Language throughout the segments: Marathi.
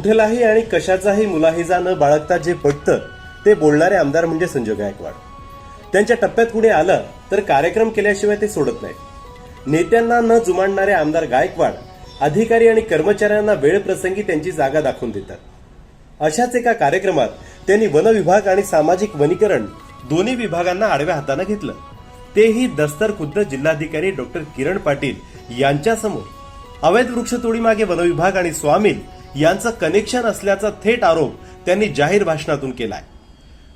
कुठलाही आणि कशाचाही मुलाहिजा न बाळगता जे पटतं ते बोलणारे आमदार म्हणजे संजय गायकवाड. त्यांच्या टप्प्यात कुणी आलं तर कार्यक्रम केल्याशिवाय ते सोडत नाहीत. नेत्यांना न जुमानणारे आमदार गायकवाड अधिकारी आणि कर्मचाऱ्यांना वेळप्रसंगी त्यांची जागा दाखवून देतात. अशाच एका कार्यक्रमात त्यांनी वन विभाग आणि सामाजिक वनीकरण दोन्ही विभागांना आडव्या हातानं घेतलं. तेही दस्तर खुद्द जिल्हाधिकारी डॉक्टर किरण पाटील यांच्यासमोर. अवैध वृक्षतोडीमागे वनविभाग आणि स्वामी यांचं कनेक्शन असल्याचा थेट आरोप त्यांनी जाहीर भाषणातून केलाय.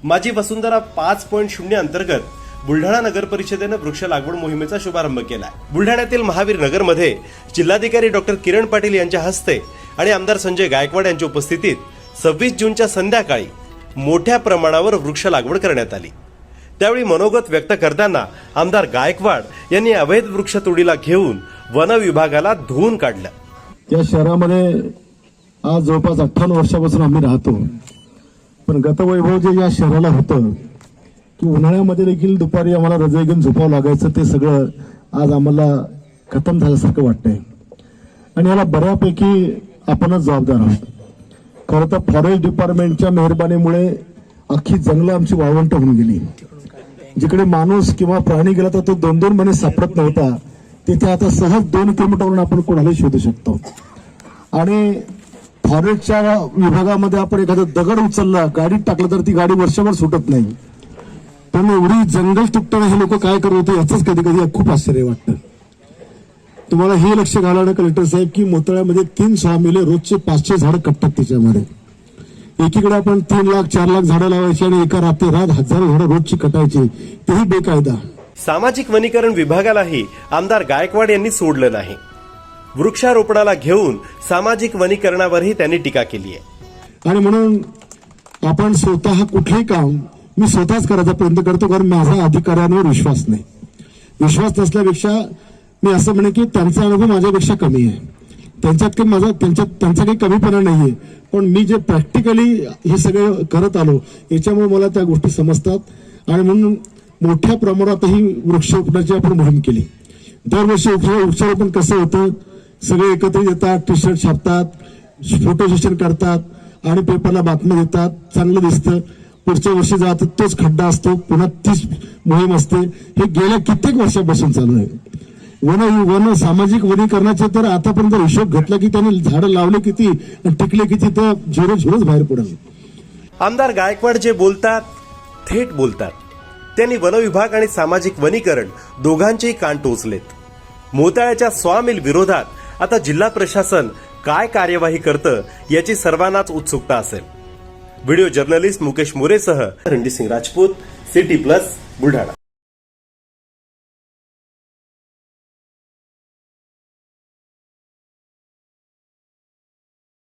माझी वसुंधरा पाच पॉईंट शून्य अंतर्गत बुलढाणा नगर परिषदेनं वृक्ष लागवड मोहिमेचा शुभारंभ केलाय. बुलढाण्यातील महावीर नगरमध्ये जिल्हाधिकारी डॉक्टर किरण पाटील यांच्या हस्ते आणि आमदार संजय गायकवाड यांच्या उपस्थितीत सव्वीस जूनच्या संध्याकाळी मोठ्या प्रमाणावर वृक्ष लागवड करण्यात आली. त्यावेळी मनोगत व्यक्त करताना आमदार गायकवाड यांनी अवैध वृक्षतोडीला घेऊन वन विभागाला धुवून काढलं. या शहरामध्ये आज जवळपास अठ्ठावन्न वर्षापासून आम्ही राहतो. पण गतवैभव जे या शहराला होतं की उन्हाळ्यामध्ये देखील दुपारी आम्हाला रजाई घेऊन झोपावं लागायचं ते सगळं आज आम्हाला खतम झाल्यासारखं वाटतंय. आणि याला बऱ्यापैकी आपणच जबाबदार आहोत. खरं तर फॉरेस्ट डिपार्टमेंटच्या मेहरबानीमुळे अख्खी जंगलं आमची वाळवंट होऊन गेली. जिकडे माणूस किंवा प्राणी गेला तर तो दोन दोन महिने सापडत नव्हता. तिथे आता सहज दोन किलोमीटरवरून आपण कोणालाही शोधू शकतो. आणि फॉरेस्टच्या विभागामध्ये आपण एखादा दगड उचलला गाडीत टाकलं तर ती गाडी वर्षभर सुटत नाही. पण एवढी जंगल तुटताना हे लोक काय करत होते याच कधी कधी खूप आश्चर्य वाटतं. तुम्हाला हे लक्ष घालावं कलेक्टर साहेब की मोतळ्यामध्ये तीन सहा मिले रोजचे पाचशे झाडं कटतात त्याच्यामध्ये. एकीकडे आपण तीन लाख चार लाख झाडं लावायची आणि एका रात्री रात हजारो झाडं रोजची कटायची. तेही बेकायदा. सामाजिक वनीकरण विभागालाही आमदार गायकवाड यांनी सोडलं नाही. वृक्षारोपणाला घेऊन सामाजिक वनीकरणावरही त्यांनी टीका केली आहे. आणि म्हणून आपण स्वतः कुठलंही काम मी स्वतःच करायचा प्रयत्न करतो कारण माझा अधिकाऱ्यांवर विश्वास नाही. विश्वास नसल्यापेक्षा मी असं म्हणे की त्यांचा अनुभव माझ्यापेक्षा कमी आहे. त्यांच्यात काही माझा त्यांच्यात त्यांचा काही कमीपणा नाही आहे पण मी जे प्रॅक्टिकली हे सगळं करत आलो याच्यामुळे मला त्या गोष्टी समजतात. आणि म्हणून मोठ्या प्रमाणातही वृक्षारोपणाची आपण मोहीम केली. दरवर्षी वृक्षारोपण कसं होतं सगळे एकत्र येतात टी शर्ट छापतात फोटो सेशन करतात आणि पेपरला बातम्या देतात. चांगलं दिसतं. पुढच्या वर्षी जात तोच खड्डा असतो पुन्हा तीच मोहीम असते. हे गेल्या कित्येक वर्षापासून चालू आहे. वन वन सामाजिक वनीकरणाचे तर आतापर्यंत हिशोब घेतला की त्यांनी झाडं लावले किती टिकले किती तर झिरो झिरोच बाहेर पडलं. आमदार गायकवाड जे बोलतात थेट बोलतात. त्यांनी वनविभाग आणि सामाजिक वनीकरण दोघांचेही कान टोचलेत. मोताळ्याच्या स्वामिल विरोधात आता जिल्हा प्रशासन काय कार्यवाही करतं याची सर्वांनाच उत्सुकता असेल. व्हिडिओ जर्नलिस्ट मुकेश मोरेसह रणजित सिंग राजपूत सिटी प्लस बुलढाणा.